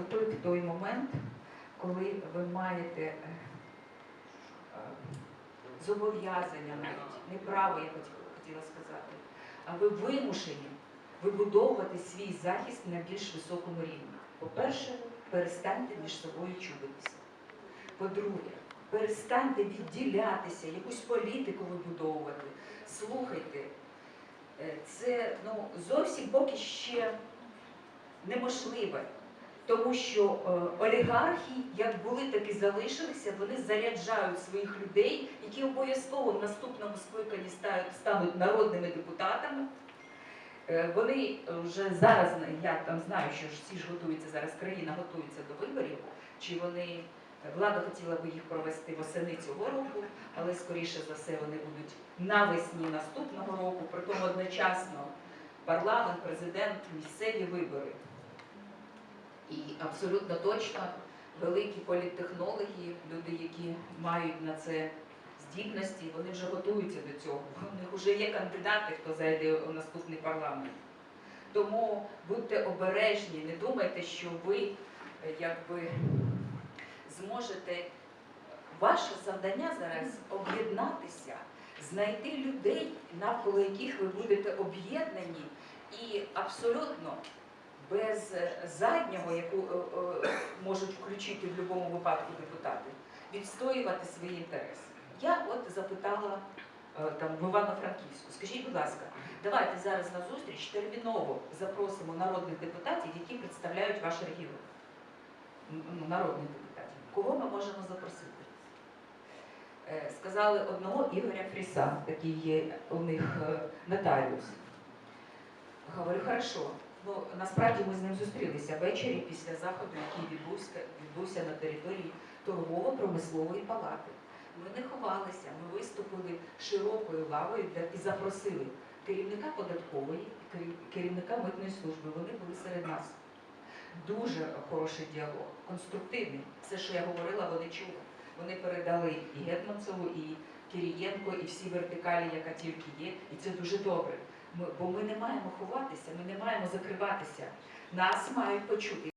наступив той момент, коли ви маєте е, е, зобов'язання навіть, не право, я хотіла- сказати, а ви вимушені вибудовувати свій захист на більш високому рівні. По-перше, перестаньте між собою чубитися. По-друге, перестаньте відділятися, якусь політику вибудовувати. Слухайте, е, це ну, зовсім поки ще неможливе. Тому що е, олігархи, як були, так і залишилися, вони заряджають своїх людей, які обов'язково в наступному скликанні ста- стануть народними депутатами. Е, Вони вже зараз, я там знаю, що всі ж готуються зараз, країна готується до виборів, чи вони, влада хотіла би їх провести восени цього року, але скоріше за все вони будуть навесні наступного року, притому одночасно парламент, президент, місцеві вибори. І абсолютно точно великі політтехнологи, люди, які мають на це здібності, вони вже готуються до цього. У них вже є кандидати, хто зайде у наступний парламент. Тому будьте обережні, не думайте, що ви якби зможете. Ваше завдання зараз об'єднатися, знайти людей, навколо яких ви будете об'єднані і абсолютно без е, заднього, яку е, е, можуть включити в будь-якому випадку депутати, відстоювати свої інтереси. Я от запитала там в Івано-Франківську, скажіть, будь ласка, давайте зараз на зустріч терміново запросимо народних депутатів, які представляють ваш регіон. Ну, народних депутатів. Кого ми можемо запросити? Сказали одного Ігоря Фріса, такий є у них нотаріус. Говорю, хорошо. Ну, насправді ми з ним зустрілися ввечері після заходу, який відбувся, відбувся на території торгово-промислової палати. Ми не ховалися, ми виступили широкою лавою для, і запросили керівника податкової, керівника митної служби. Вони були серед нас. Дуже хороший діалог, конструктивний. Все, що я говорила, вони чули. Вони передали і Гетманцеву, і Кирієнко, і всі вертикалі, яка тільки є, і це дуже добре. Ми, бо ми не маємо ховатися, ми не маємо закриватися. Нас мають почути.